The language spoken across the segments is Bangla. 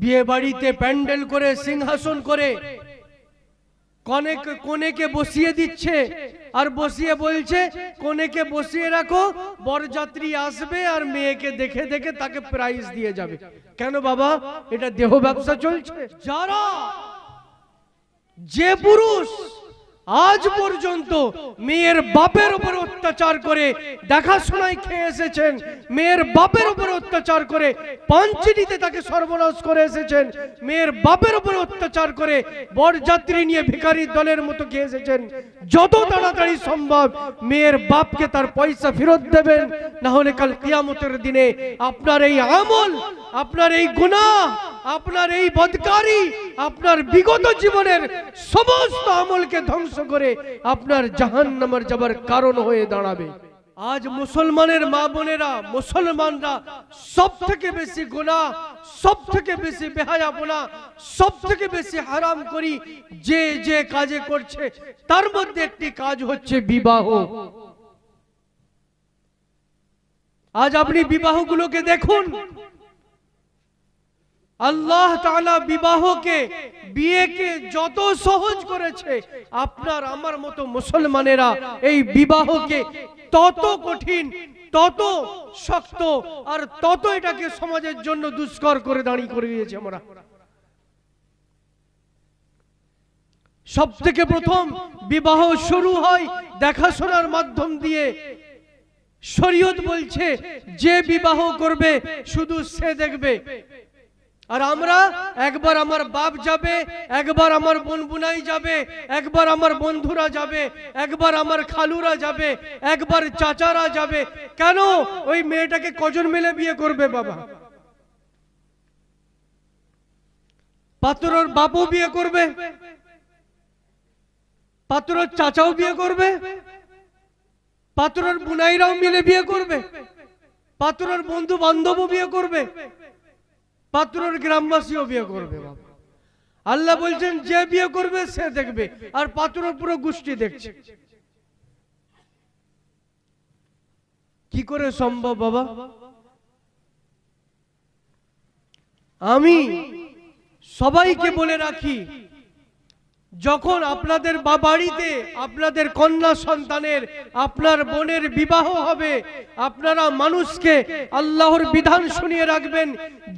বিয়ে বাড়িতে প্যান্ডেল করে, সিংহাসন করে, কনেক কনেকে বসিয়ে দিচ্ছে আর বসিয়ে বলছে, কনেকে বসিয়ে রাখো, বরযাত্রী আসবে আর মেয়েকে দেখে দেখে তাকে প্রাইজ দিয়ে যাবে। কেন বাবা? এটা দেহ ব্যবসা চলছে। যারা যে পুরুষ আজ পর্যন্ত মেয়ের বাপের উপর অত্যাচার করে দেখাশোনায় খেয়ে এসেছেন। মেয়ের বাপের উপর অত্যাচার করে পাঞ্চিটিতে তাকে সর্বনাশ করে এসেছেন। মেয়ের বাপের উপর অত্যাচার করে বরযাত্রী নিয়ে ভিখারির দলের মতো খেয়ে এসেছেন। যত তাড়াতাড়ি সম্ভব মেয়ের বাপকে তার পয়সা ফেরত দেবেন। না হলে কাল কিয়ামতের দিনে আপনার এই আমল আপনার এই গুনাহ আপনার এই বদকারি, আপনার বিগত জীবনের সমস্ত আমলকে ধ্বংস করে আপনার জাহান্নামের যাবার কারণ হয়ে দাঁড়াবে। আজ মুসলমানের মা বোনেরা, মুসলমানরা সব থেকে বেশি গুণা সব থেকে বেশি বেহায়াপনা সব থেকে বেশি হারাম করি, যে যে কাজে করছে, তার মধ্যে একটি কাজ হচ্ছে বিবাহ। আজ আপনি বিবাহগুলোকে দেখুন আল্লাহ তাআলা বিবাহকে, বিয়েকে যত সহজ করেছে, আপনার, আমার মতো মুসলমানেরা এই বিবাহকে তত কঠিন, তত শক্ত আর তত এটাকে সমাজের জন্য দুষ্কর করে দাঁড়িয়ে করে দিয়েছে আমরা। সব থেকে প্রথম বিবাহ শুরু হয় দেখাশোনার মাধ্যম দিয়ে। শরীয়ত বলছে, যে বিবাহ করবে, শুধু সে দেখবে। আর আমরা একবার আমার বাপ যাবে, একবার আমার বোন বুনাই যাবে, একবার আমার বন্ধুরা যাবে, একবার আমার খালুরা যাবে, একবার চাচারা যাবে। কেন? ওই মেয়েটাকে কজন মিলে বিয়ে করবে বাবা? পাত্রর বাপও বিয়ে করবে, পাত্রর চাচাও বিয়ে করবে, পাত্রর বুনাইরাও মিলে বিয়ে করবে, পাত্রর বন্ধু বান্ধবও বিয়ে করবে। পাত্রর গ্রামবাসীও বিয়ে করবে বাবা। আল্লাহ বলছেন, যে বিয়ে করবে, সে দেখবে। আর পাত্রর পুরো গোষ্ঠী দেখছে। কি করে সম্ভব বাবা? আমি সবাইকে বলে রাখি যখন আপনাদের বা বাড়িতে আপনাদের কন্যা সন্তানের, আপনার বোনের বিবাহ হবে, আপনারা মানুষকে আল্লাহর বিধান শুনিয়ে রাখবেন,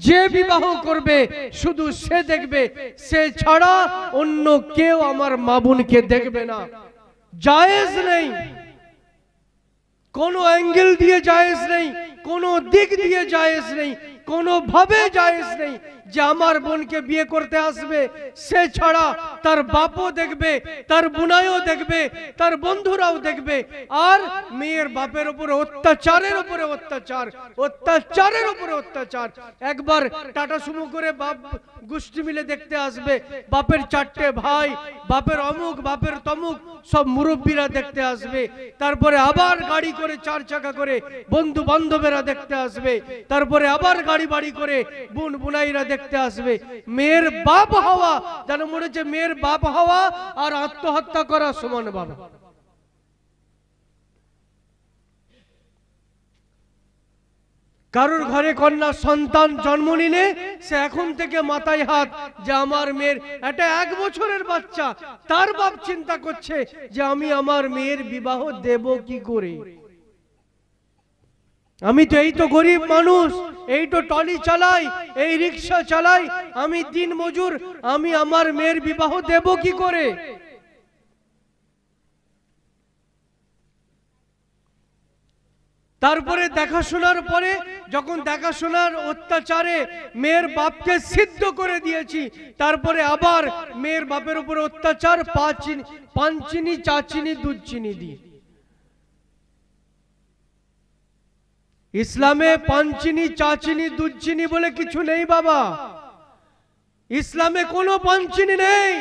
যে বিবাহ করবে, শুধু সে দেখবে, সে ছাড়া অন্য কেউ আমার মা বোনকে দেখবে না। জায়েজ নেই। কোনো অ্যাঙ্গেল দিয়ে জায়েজ নেই, কোনো দিক দিয়ে জায়েজ নেই। কোনো ভাবে জায়েজ নেই যে আমার বোনকে বিয়ে করতে আসবে। সে ছাড়া তার বাপও দেখবে, তার বুনাইও দেখবে, তার বন্ধুরাও দেখবে। আর মেয়ের বাপের উপরে অত্যাচারের উপরে অত্যাচার, অত্যাচারের উপরে অত্যাচার। একবার টাটা সুমো করে বাপ গোষ্ঠী মিলে দেখতে আসবে। বাপের চারটে ভাই, বাপের অমুক, বাপের তমুক, সব মুরব্বীরা দেখতে আসবে। তারপরে আবার গাড়ি করে চার চাকা করে বন্ধু বান্ধবেরা দেখতে আসবে। তারপরে আবার গাড়ি বাড়ি বাড়ি করে বোন বুনাইরা দেখতে আসবে। মেয়ের বাপ হওয়া, যেন মনে হচ্ছে মেয়ের বাপ হওয়া আর আত্মহত্যা করা সমান বাবা। কারোর ঘরে কন্যা সন্তান জন্ম নিলে সে এখন থেকে মাথায় হাত যে আমার মেয়ের একটা এক বছরের বাচ্চা, তার বাপ চিন্তা করছে যে আমি আমার মেয়ের বিবাহ দেব কি করে? আমি তো এই তো গরিব মানুষ, এই তো টলি চালাই, এই রিক্সা চালাই, আমি দিন মজুর, আমি আমার মেয়ের বিবাহ দেব কি করে? তারপরে দেখাশোনার পরে যখন দেখাশোনার অত্যাচারে মেয়ের বাপকে সিদ্ধ করে দিয়েছি, তারপরে আবার মেয়ের বাপের উপর অত্যাচার পাঁচিনি পাঁচিনি চাচিনি দুধ চিনি দিই ইসলামে পাঞ্চিনি, চাচিনি দুধ বলে কিছু নেই বাবা। ইসলামে কোনো পাঞ্চিনি নেই।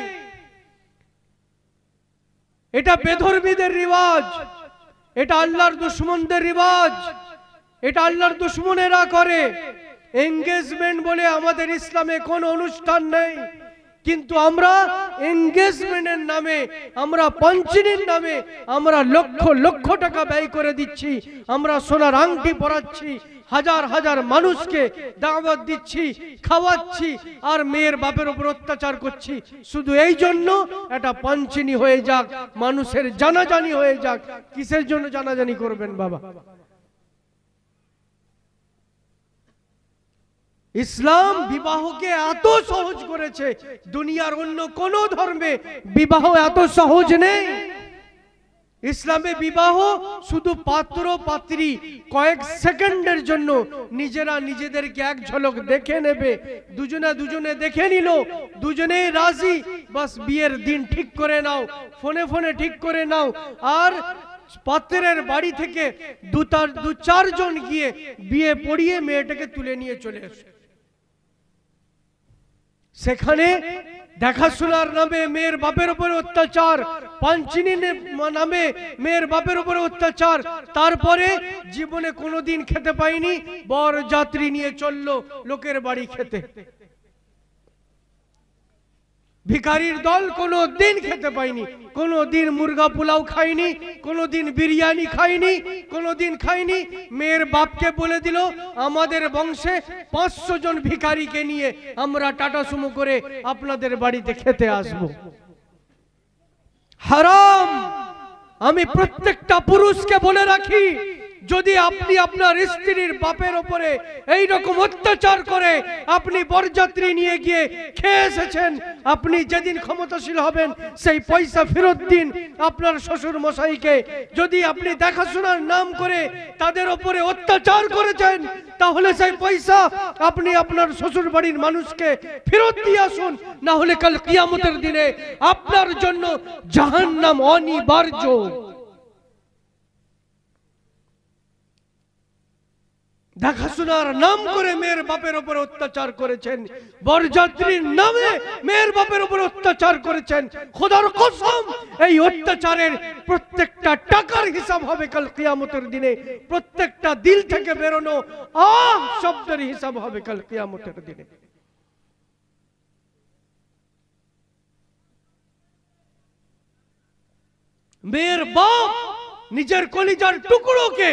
এটা বেধর্মীদের রিওয়াজ, এটা আল্লাহর দুশ্মনদের রিওয়াজ, এটা আল্লাহর দুশ্মনেরা করে। এঙ্গেজমেন্ট বলে আমাদের ইসলামে কোনো অনুষ্ঠান নেই। কিন্তু আমরা এঙ্গেজমেন্টের নামে, আমরা পঞ্চিনীর নামে, আমরা লক্ষ লক্ষ টাকা ব্যয় করে দিচ্ছি। আমরা সোনার আংটি পরাচ্ছি, হাজার হাজার মানুষকে দাওয়াত দিচ্ছি, খাওয়াচ্ছি, আর মেয়ের বাপের উপর অত্যাচার করছি। শুধু এই জন্য এটা পঞ্চিনী হয়ে যাক, মানুষের জানাজানি হয়ে যাক। কিসের জন্য জানাজানি করবেন বাবা? ইসলাম বিবাহকে এত সহজ করেছে, দুনিয়ার অন্য কোন ধর্মে বিবাহ এত সহজ নেই। ইসলামে বিবাহ শুধু পাত্র, পাত্রী কয়েক সেকেন্ডের জন্য নিজেরা নিজেদেরকে এক ঝলক দেখে নেবে, দুজনে দুজনে দেখে নিল দুজনেই রাজি, বাস বিয়ের দিন ঠিক করে নাও, ফোনে ফোনে ঠিক করে নাও, আর পাত্রের বাড়ি থেকে দু চারজন গিয়ে বিয়ে পড়িয়ে মেয়েটাকে তুলে নিয়ে চলে এসে। সেখানে দেখাশোনার নামে মেয়ের বাপের উপরে অত্যাচার, পাঞ্চিনী নামে মেয়ের বাপের উপরে অত্যাচার। তারপরে জীবনে কোনোদিন খেতে পাইনি বর যাত্রী নিয়ে চলল লোকের বাড়ি খেতে। ভিখারির দল কোনো দিন খেতে পাইনি কোনো দিন মুরগা পোলাও খাইনি কোনো দিন বিরিয়ানি খাইনি কোনো দিন খাইনি মেয়ের বাপকে বলে দিল, আমাদের বংশে পাঁচশো জন ভিখারিকে নিয়ে আমরা টাটা সুমো করে আপনাদের বাড়িতে খেতে আসব। হারাম! আমি প্রত্যেকটা পুরুষকে বলে রাখি যদি আপনি আপনার স্ত্রীর বাপের ওপরে এই রকম অত্যাচার করে আপনি বরযাত্রী নিয়ে গিয়ে খেয়ে এসেছেন, আপনি যেদিন ক্ষমতাশীল হবেন, সেই পয়সা ফেরত দিন আপনার শ্বশুর মশাইকে। যদি আপনি দেখাশোনার নাম করে তাদের ওপরে অত্যাচার করেছেন, তাহলে সেই পয়সা আপনি আপনার শ্বশুর বাড়ির মানুষকে ফেরত দিয়ে আসুন না হলে কাল কিয়ামতের দিনে আপনার জন্য জাহান্নাম অনিবার্য। দেখাশোনার নাম করে মেয়ের বাপের উপর অত্যাচার করেছেন। বরযাত্রীর নামে মেয়ের বাপের উপর অত্যাচার করেছেন। খোদার কসম, এই অত্যাচারের প্রত্যেকটা টাকার হিসাব হবে কাল কিয়ামতের দিনে। প্রত্যেকটা দিল থেকে বেরোনো আহ শব্দের হিসাব হবে কাল কিয়ামতের দিনে। মেয়ের বাপ নিজের কলিজার টুকরোকে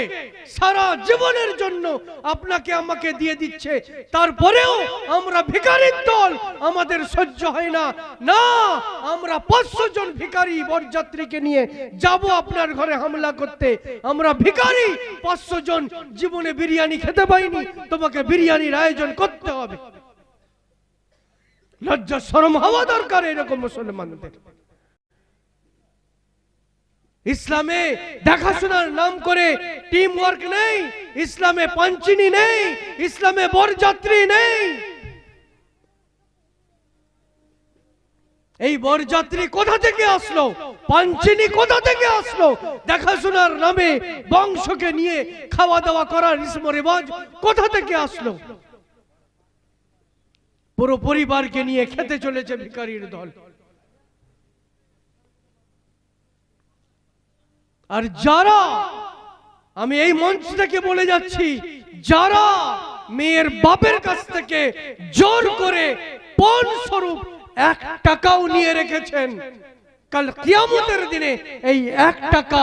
সারা জীবনের জন্য আপনাকে আমাকে দিয়ে দিচ্ছে। তারপরেও আমরা ভিখারির দল আমাদের সহ্য হয় না। না, আমরা পাঁচশো জন ভিখারি বরযাত্রীকে নিয়ে যাব আপনার ঘরে হামলা করতে। আমরা ভিখারি, পাঁচশো জন জীবনে বিরিয়ানি খেতে পাইনি। তোমাকে বিরিয়ানির আয়োজন করতে হবে। লজ্জা, শরম, হওয়া দরকার এরকম মুসলমানদের। ইসলামে দেখাশোনার নাম করে টিম ওয়ার্ক নেই, ইসলামে পঞ্চিনী নেই, ইসলামে বরযাত্রী নেই। এই বরযাত্রী কোথা থেকে আসলো? পাঞ্চিনী কোথা থেকে আসলো? দেখাশোনার নামে বংশকে নিয়ে খাওয়া দাওয়া করার ইসম রেওয়াজ কোথা থেকে আসলো? পুরো পরিবারকে নিয়ে খেতে চলেছে ভিকারির দল। আর যারা, আমি এই মঞ্চ থেকে বলে যাচ্ছি, যারা মেয়ের বাপের কাছ থেকে জোর করে পণ স্বরূপ এক টাকাও নিয়ে রেখেছেন, কাল কিয়ামতের দিনে এই এক টাকা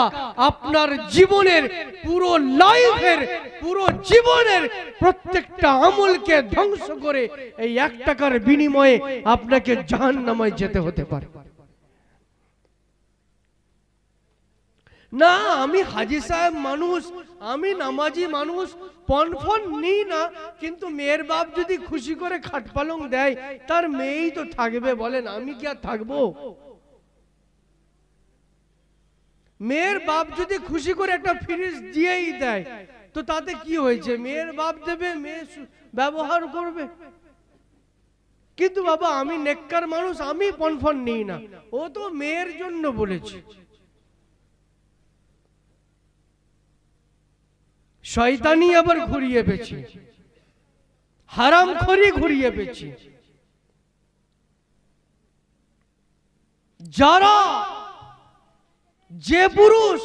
আপনার জীবনের পুরো লাইফের, পুরো জীবনের প্রত্যেকটা আমলকে ধ্বংস করে এই এক টাকার বিনিময়ে আপনাকে জাহান্নামায় যেতে হতে পারে। না, আমি হাজি সাহেব মানুষ, আমি নামাজি মানুষ পনফন নিই না, কিন্তু মেয়ের বাপ যদি খুশি করে খাট পালং দেয়, তার মেয়েই তো থাকবে, বলেন, আমি কি আর থাকব? মেয়ের বাপ যদি খুশি করে একটা ফ্রিজ দিয়েই দেয়, তো তাতে কি হয়েছে? মেয়ের বাপ দেবে, মেয়ে ব্যবহার করবে। কিন্তু বাবা, আমি নেককার মানুষ, আমি পনফন নিই না। ও তো মেয়ের জন্য বলেছে। শয়তানি আবার ঘুরিয়ে পেছি হারাম খরি ঘুরিয়ে পেছি যারা যে পুরুষ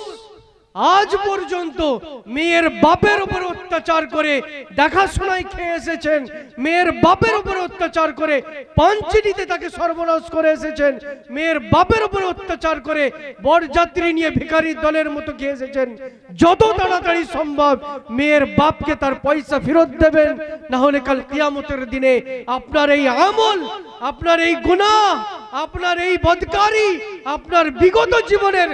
আজ পর্যন্ত মেয়ের বাপের উপর অত্যাচার করে দেখাশোনায় খেয়ে এসেছেন। মেয়ের বাপের উপর অত্যাচার করে পাঞ্চিটিতে তাকে সর্বনাশ করে এসেছেন। মেয়ের বাপের উপর অত্যাচার করে বরযাত্রী নিয়ে ভিখারির দলের মতো খেয়ে এসেছেন। যত তাড়াতাড়ি সম্ভব মেয়ের বাপকে তার পয়সা ফেরত দেবেন না হলে কাল কিয়ামতের দিনে আপনার এই আমল, আপনার এই গুনাহ আপনার এই বদকারি আপনার বিগত জীবনের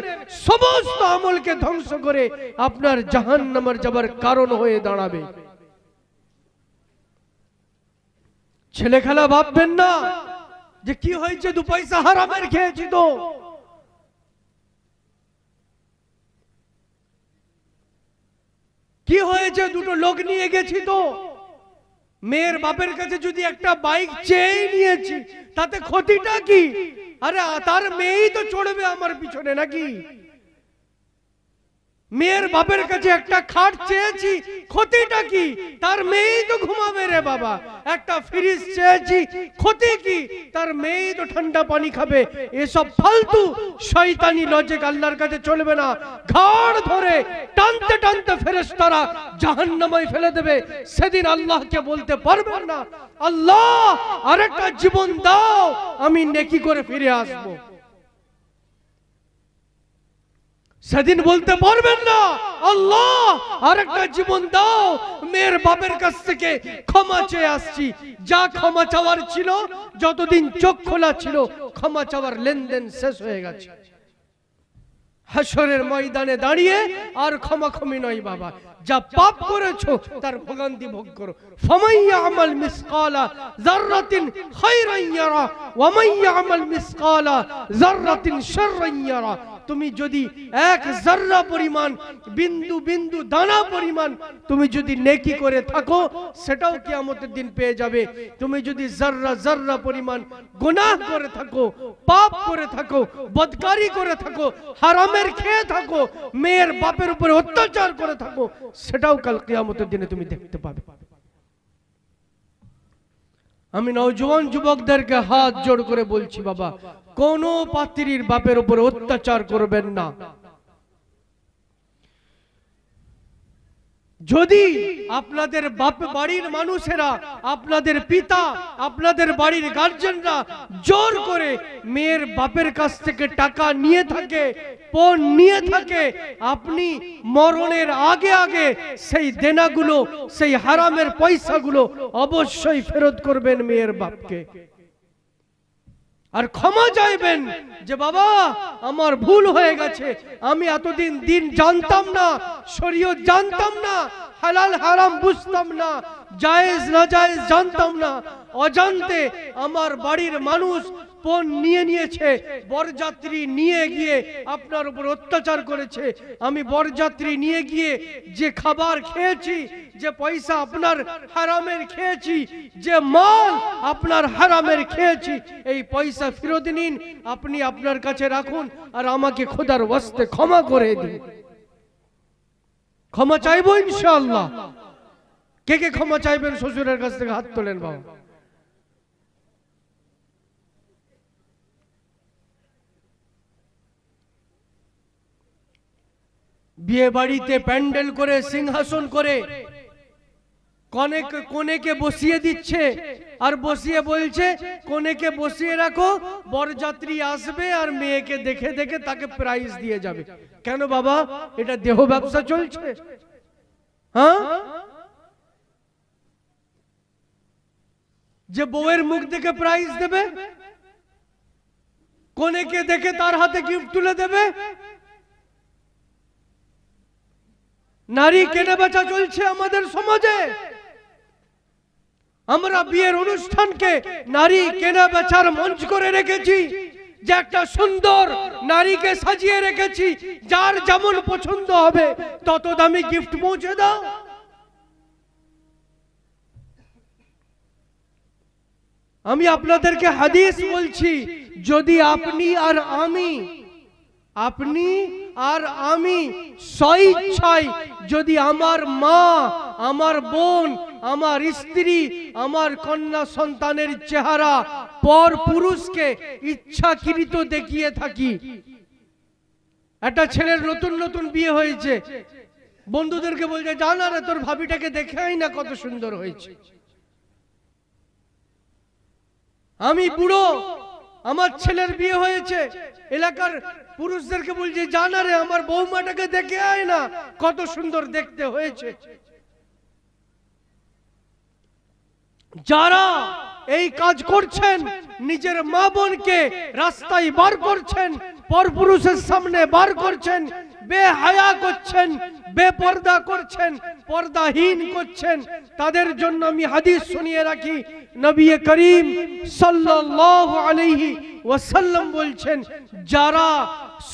সমস্ত আমলকে ধ্বংস করে আপনার জাহান নামার যাবার কারণ হয়ে দাঁড়াবে। ছেলে খেলা ভাববেন না যে কি হয়েছে, দু পয়সা হারামের খেয়েছি তো। কি হয়েছে, দুটো লোক নিয়ে গেছি তো। মেয়ের বাপের কাছে যদি একটা বাইক চেয়ে নিয়েছি, তাতে ক্ষতিটা কি? আরে, তার মেয়েই তো চড়বে আমার পিছনে নাকি? মেয়ের বাপের কাছে একটা খাট চেয়েছি ক্ষতিটা কি? তার মেয়েই তো ঘুমাবে রে বাবা। একটা ফ্রিজ চেয়েছি ক্ষতি কি? তার মেয়েই তো ঠান্ডা পানি খাবে। এসব ফালতু শয়তানি লজিক আল্লাহর কাছে চলবে না। ঘাড় ধরে টানতে টানতে ফেরেশতারা জাহান্নামায় ফেলে দেবে। সেদিন আল্লাহকে বলতে পারবেন না। আল্লাহ আরেকটা জীবন দাও আমি নেকি করে ফিরে আসব। সেদিন বলতে পারবেন না, আল্লাহ আরেকটা জীবন দাও, মেয়ের বাপের কাছ থেকে ক্ষমা চেয়ে আসছি। যা ক্ষমা চাওয়ার ছিল, যতদিন চোখ খোলা ছিল, ক্ষমা চাওয়ার লেনদেন শেষ হয়ে গেছে। হাসরের ময়দানে দাঁড়িয়ে আর ক্ষমাক্ষমি নয় বাবা। যা পাপ করেছ, তার ভোগান্তি ভোগ করো। ফামাইয়া মিসকালা যাররাতিন খায়রান ওয়া মাইয়া আমাল মিসকালা যাররাতিন শাররান তুমি যদি এক জাররা পরিমাণ, বিন্দু বিন্দু দানা পরিমাণ তুমি যদি নেকি করে থাকো, সেটাও কিয়ামতের দিন পেয়ে যাবে। তুমি যদি জাররা জাররা পরিমাণ গুনাহ করে থাকো, পাপ করে থাকো, বদকারি করে থাকো, হারামের খেয়ে থাকো, মেয়ের বাপের উপরে অত্যাচার করে থাকো সেটাও কাল কেয়ামতের দিনে তুমি দেখতে পাবে। আমি নওজোয়ান যুবকদেরকে হাত জোড় করে বলছি, বাবা, কোন পাত্রীর বাপের উপরে অত্যাচার করবেন না। যদি আপনাদের বাপ বাড়ির মানুষেরা আপনাদের পিতা আপনাদের বাড়ির গার্জেনরা জোর করে মেয়ের বাপের কাছ থেকে টাকা নিয়ে থাকে পণ নিয়ে থাকে আপনি মরণের আগে আগে সেই দেনাগুলো সেই হারামের পয়সাগুলো অবশ্যই ফেরত করবেন মেয়ের বাপকে। আর ক্ষমা চাইবেন যে বাবা, আমার ভুল হয়ে গেছে। আমি এতদিন দিন জানতাম না, শরীয়ত জানতাম না, হালাল হারাম বুঝতাম না, জায়েজ না জায়েজ জানতাম না। অজান্তে আমার বাড়ির মানুষ পণ নিয়ে নিয়েছে, বরযাত্রী নিয়ে গিয়ে আপনার উপর অত্যাচার করেছে। আমি বরযাত্রী নিয়ে গিয়ে যে খাবার খেয়েছি, যে পয়সা আপনার হারামের খেয়েছি, যে মাল আপনার হারামের খেয়েছি, এই পয়সা ফেরত নিন, আপনি আপনার কাছে রাখুন আর আমাকে খোদার ওয়াস্তে ক্ষমা করে দিন। ক্ষমা চাইব ইনশাআল্লাহ। কে কে ক্ষমা চাইবেন? শ্বশুরের কাছ থেকে হাত তোলেন বাবা। বিয়ে বাড়িতে প্যান্ডেল করে, সিংহাসন করে, কনেক কোনেকে বসিয়ে দিচ্ছে। আর বসিয়ে বলছে, কোনেকে বসিয়ে রাখো, বরযাত্রী আসবে আর মেয়েকে দেখে দেখে তাকে প্রাইজ দিয়ে যাবে। কেন বাবা? এটা দেহ ব্যবসা চলছে। হ্যাঁ? যে বউয়ের মুখ দেখে প্রাইজ দেবে, কোনেকে দেখে তার হাতে গিফট তুলে দেবে নারী কেনা বেচা চলছে আমাদের সমাজে? আমরা বিয়ের অনুষ্ঠানকে নারী কেনা বেচার মঞ্চ করে রেখেছি, যে একটা সুন্দর নারীকে সাজিয়ে রেখেছি, যার যেমন পছন্দ হবে, তত দামি গিফট পৌঁছে দাও। আমি আপনাদেরকে হাদিস বলছি, যদি আপনি আর আমি, আপনি আর আমি যদি আমার মা, আমার বোন, আমার স্ত্রী, আমার কন্যা সন্তানের চেহারা পর পুরুষকে ইচ্ছাকৃত দেখিয়ে থাকি। একটা ছেলের নতুন নতুন বিয়ে হয়েছে। বন্ধুদেরকে বলছে জানা রে, তোর ভাবিটাকে দেখে আই না কত সুন্দর হয়েছে। আমি বুড়ো আমার ছেলের বিয়ে হয়েছে। এলাকার পুরুষদেরকে বলছে জানা রে, আমার বৌমাটাকে দেখে আয় না, কত সুন্দর দেখতে হয়েছে। যারা এই কাজ করছেন, নিজের মা বোনকে রাস্তায় বার করছেন, পরপুরুষের সামনে বার করছেন বেহায়া করছেন, বেপর্দা করছেন, পর্দাহীন করছেন। তাদের জন্য আমি হাদিস শুনিয়ে রাখি। নবী করিম সাল্লাল্লাহু আলাইহি ওয়াসাল্লাম বলছেন, যারা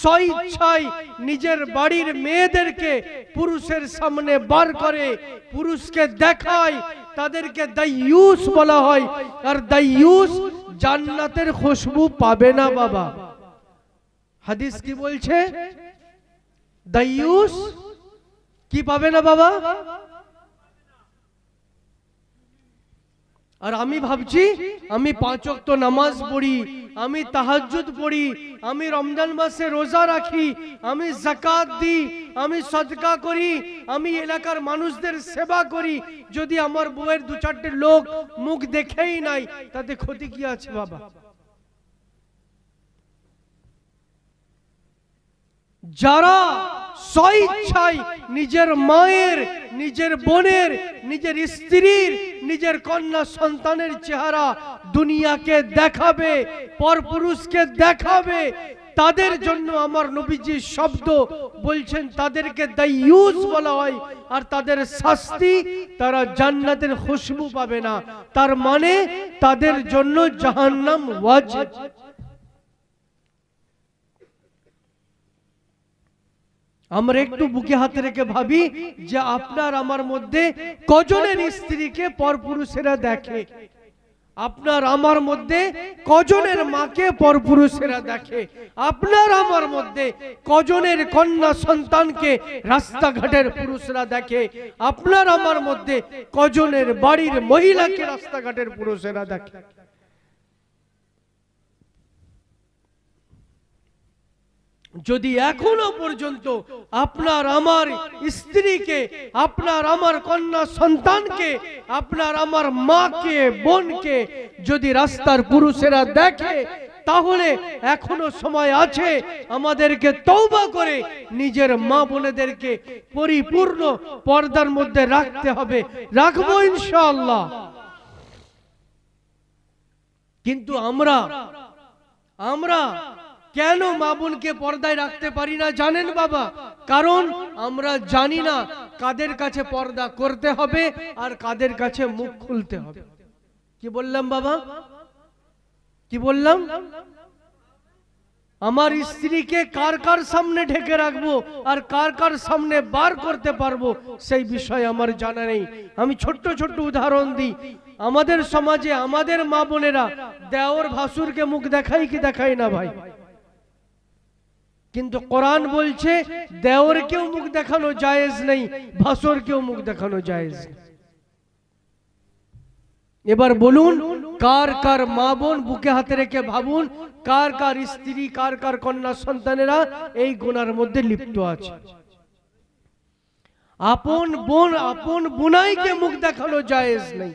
স্বইচ্ছায় নিজের বাড়ির মেয়েদেরকে পুরুষের সামনে বার করে, পুরুষকে দেখায়, তাদেরকে দাইয়ুস বলা হয়। আর দাইয়ুস জান্নাতের খুশবু পাবে না বাবা। হাদিস কি বলছে? দাইয়ুস কি পাবে না বাবা? আর আমি ভাবছি, আমি পাঁচ ওয়াক্ত নামাজ পড়ি, আমি তাহাজ্জুদ পড়ি, আমি রমজান মাসে রোজা রাখি, আমি জাকাত দিই, আমি সদকা করি, আমি এলাকার মানুষদের সেবা করি। যদি আমার বউয়ের দু চারটে লোক মুখ দেখেই নাই, তাতে ক্ষতি কি আছে বাবা? যারা স্বইচ্ছায় নিজের মায়ের, নিজের বোনের, নিজের স্ত্রীর, নিজের কন্যা সন্তানের চেহারা দুনিয়াকে দেখাবে, পরপুরুষকে দেখাবে, তাদের জন্য আমার নবীজি শব্দ বলছেন, তাদেরকে দাইয়ুস বলা হয়, আর তাদের শাস্তি তারা জান্নাতের খুশবু পাবে না। তার মানে তাদের জন্য জাহান্নাম ওয়াজিব। আমরা একটু বুকে হাতে রেখে ভাবি যে আপনার আমার মধ্যে কজনের স্ত্রীকে পরপুরুষেরা দেখে? আপনার আমার মধ্যে কজনের মাকে পরপুরুষেরা দেখে? আপনার আমার মধ্যে কজনের কন্যা সন্তানকে রাস্তাঘাটের পুরুষরা দেখে? আপনার আমার মধ্যে কজনের বাড়ির মহিলাকে রাস্তাঘাটের পুরুষেরা দেখে? যদি এখনও পর্যন্ত আপনার আমার স্ত্রীকে, আপনার আমার কন্যা সন্তানকে, আপনার আমার মাকে, বোনকে যদি রাস্তার পুরুষেরা দেখে, তাহলে এখনও সময় আছে আমাদেরকে তৌবা করে নিজের মা বোনেদেরকে পরিপূর্ণ পর্দার মধ্যে রাখতে হবে। রাখব ইনশাআল্লাহ। কিন্তু আমরা আমরা কেন মা পর্দায় রাখতে পারি না জানেন বাবা? কারণ আমরা জানি না কাদের কাছে পর্দা করতে হবে আর কাদের কাছে মুখ খুলতে হবে। কি বললাম বাবা? কি বললাম? আমার স্ত্রীকে কার কার সামনে ঢেকে রাখব আর কার কার সামনে বার করতে পারব সেই বিষয়ে আমার জানা নেই। আমি ছোট্ট ছোট্ট উদাহরণ দিই। আমাদের সমাজে আমাদের মা বোনেরা দেওর ভাসুরকে মুখ দেখাই কি দেখাই না ভাই? কিন্তু কোরআন বলছে দেওরকেও মুখ দেখানো জায়েজ নেই ভাসুরকেও মুখ দেখানো জায়েজ এবার বলুন, কার কার মা বোন বুকে হাতে রেখে ভাবুন, কার কার স্ত্রী, কার কার কন্যা সন্তানেরা এই গুনার মধ্যে লিপ্ত আছে। আপন বোন, আপন বুনাইকে মুখ দেখানো জায়েজ নেই।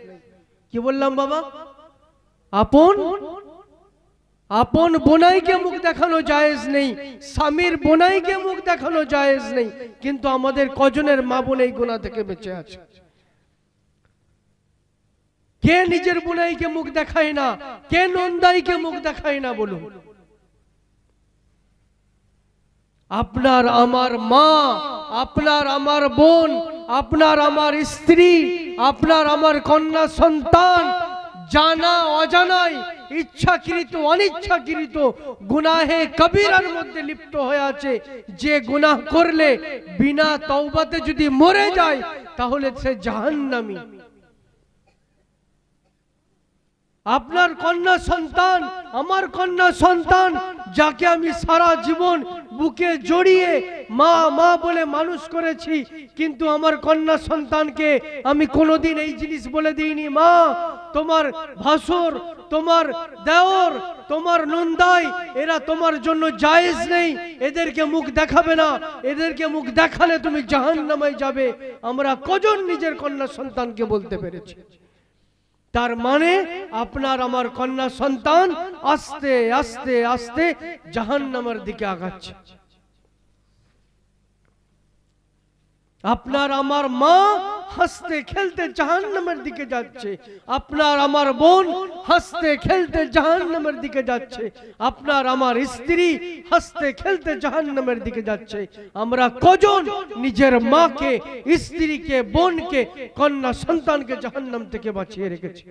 কি বললাম বাবা? আপন আপন বোনাইকে মুখ দেখানো জায়েজ নেই, স্বামীর বোনাইকে মুখ দেখানো জায়েজ নেই, কিন্তু আমাদের কজনের মা বোন এই গোনা থেকে বেঁচে আছে। কে নিজের বোনাইকে মুখ দেখায় না, কে নন্দাইকে মুখ দেখায় না বলুন। আপনার আমার মা, আপনার আমার বোন, আপনার আমার স্ত্রী, আপনার আমার কন্যা সন্তান, জানা অজানাই ইচ্ছাকৃত, অনিচ্ছাকৃত গুনাহে কবিরার মধ্যে লিপ্ত হয়ে আছে। যে গুনাহ করলে বিনা তওবাতে যদি মরে যায়, তাহলে সে জাহান্নামী। আপনার কন্যা সন্তান, আমার কন্যা সন্তান, যাকে আমি সারা জীবন বুকে জড়িয়ে মা মা বলে মানুষ করেছি, কিন্তু আমার কন্যা সন্তানকে আমি কোনোদিন এই জিনিস বলে দিইনি, মা, তোমার ভাসুর, তোমার দেওর, তোমার নন্দাই, এরা তোমার জন্য জায়েজ নেই, এদেরকে মুখ দেখাবে না, এদেরকে মুখ দেখালে তুমি জাহান্নামায় যাবে। আমরা কজন নিজের কন্যা সন্তানকে বলতে পেরেছি? তার মানে আপনার আমার কন্যা সন্তান আস্তে আস্তে আস্তে জাহান্নামের দিকে আগাচ্ছে। আপনার আমার মা হাসতে খেলতে জাহান্নামের দিকে যাচ্ছে। আপনার আমার বোন হাসতে খেলতে জাহান্নামের দিকে যাচ্ছে। আপনার আমার স্ত্রী হাসতে খেলতে জাহান্নামের দিকে যাচ্ছে। আমরা কজন নিজের মাকে, স্ত্রীকে, বোনকে, কন্যা সন্তানকে জাহান্নাম থেকে বাঁচিয়ে রেখেছি?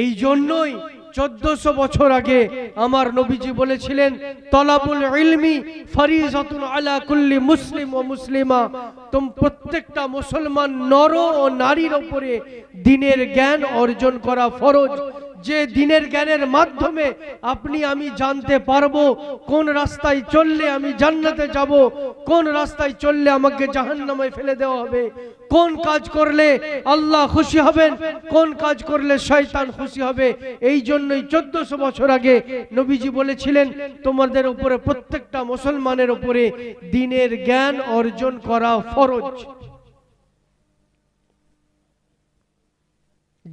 এই জন্যই চোদ্দশো বছর আগে আমার নবীজি বলেছিলেন, তলাবুল ইলমি ফরিজাতুন আলা কুল্লি মুসলিম ও মুসলিমা। তুম প্রত্যেকটা মুসলমান নর ও নারীর ওপরে দিনের জ্ঞান অর্জন করা ফরজ। যে দিনের জ্ঞানের মাধ্যমে আপনি আমি জানতে পারব কোন রাস্তায় চললে আমি জান্নাতে যাব, কোন রাস্তায় চললে আমাকে জাহান্নামে ফেলে দেওয়া হবে, কোন কাজ করলে আল্লাহ খুশি হবেন, কোন কাজ করলে শয়তান খুশি হবে, এই জন্যই চোদ্দশো বছর আগে নবীজি বলেছিলেন, তোমাদের উপরে প্রত্যেকটা মুসলমানের উপরে দিনের জ্ঞান অর্জন করা ফরজ।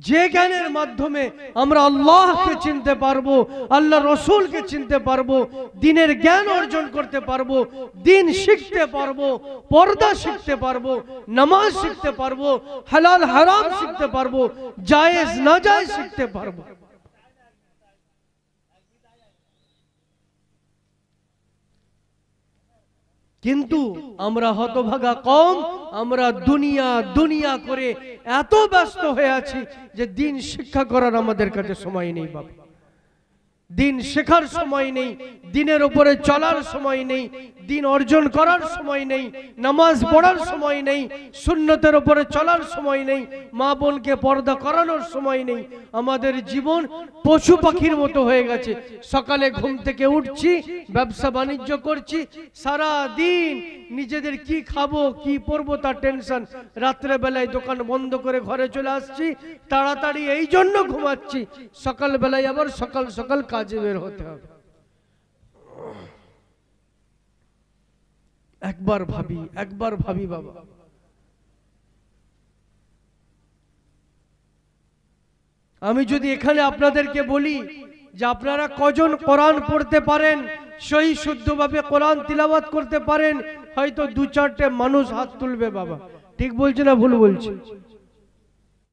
যে জ্ঞানের মাধ্যমে আমরা আল্লাহকে চিনতে পারব আল্লাহ রসুলকে চিনতে পারব, দিনের জ্ঞান অর্জন করতে পারব, দিন শিখতে পারব, পর্দা শিখতে পারব, নামাজ শিখতে পারব, হালাল হারাম শিখতে পারব, জায়েজ না জায়েজ শিখতে পারব। কিন্তু আমরা হতভাগা কম, আমরা দুনিয়া দুনিয়া করে এত ব্যস্ত হয়ে আছি যে দিন শিক্ষা করার আমাদের কাছে সময় নেই বাবা দিন শেখার সময় নেই, দিনের উপরে চলার সময় নেই দিন অর্জন করার সময় নেই, নামাজ পড়ার সময় নেই, সুন্নতের উপরে চলার সময় নেই, মা বোনকে পর্দা করানোর সময় নেই। আমাদের জীবন পশু পাখির মতো হয়ে গেছে। সকালে ঘুম থেকে উঠছি, ব্যবসা বাণিজ্য করছি সারা দিন নিজেদের কি খাব, কি পরবো তার টেনশন। রাত্রে বেলায় দোকান বন্ধ করে ঘরে চলে আসছি, তাড়াতাড়ি এই জন্য ঘুমাচ্ছি। সকাল বেলায় আবার সকাল সকাল কাজে বের হতে হবে। একবার ভাবি একবার ভাবি বাবা। আমি যদি এখানে আপনাদেরকে বলি যে আপনারা কজন কোরআন পড়তে পারেন সেই শুদ্ধ ভাবে কোরআন তিলাবাত করতে পারেন, হয়তো দু চারটে মানুষ হাত তুলবে বাবা। ঠিক বলছে না ভুল বলছে?